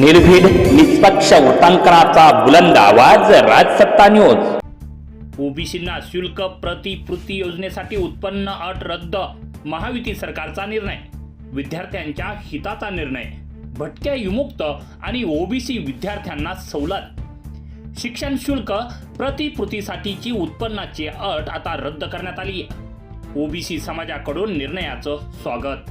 निर्भीड निष्पक्ष वृत्तांकनाचा बुलंद आवाज राजसत्ता न्यूज ओबीसींना शुल्क प्रतिपूर्ती योजनेसाठी उत्पन्न अट रद्द महायुती सरकारचा निर्णय विद्यार्थ्यांच्या हिताचा निर्णय भटक्या विमुक्त आणि ओबीसी विद्यार्थ्यांना सवलत. शिक्षण शुल्क प्रतिपूर्तीसाठीची उत्पन्नाची अट आता रद्द करण्यात आली आहे ओबीसी समाजाकडून निर्णयाचं स्वागत.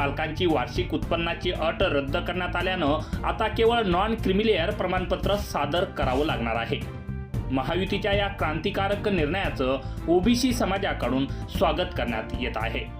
पालकांची वार्षिक उत्पन्नाची अट रद्द करण्यात आल्यानं आता केवळ नॉन क्रिमिलेअर प्रमाणपत्र सादर करावं लागणार आहे. महायुतीच्या या क्रांतिकारक निर्णयाचं ओबीसी समाजाकडून स्वागत करण्यात येत आहे.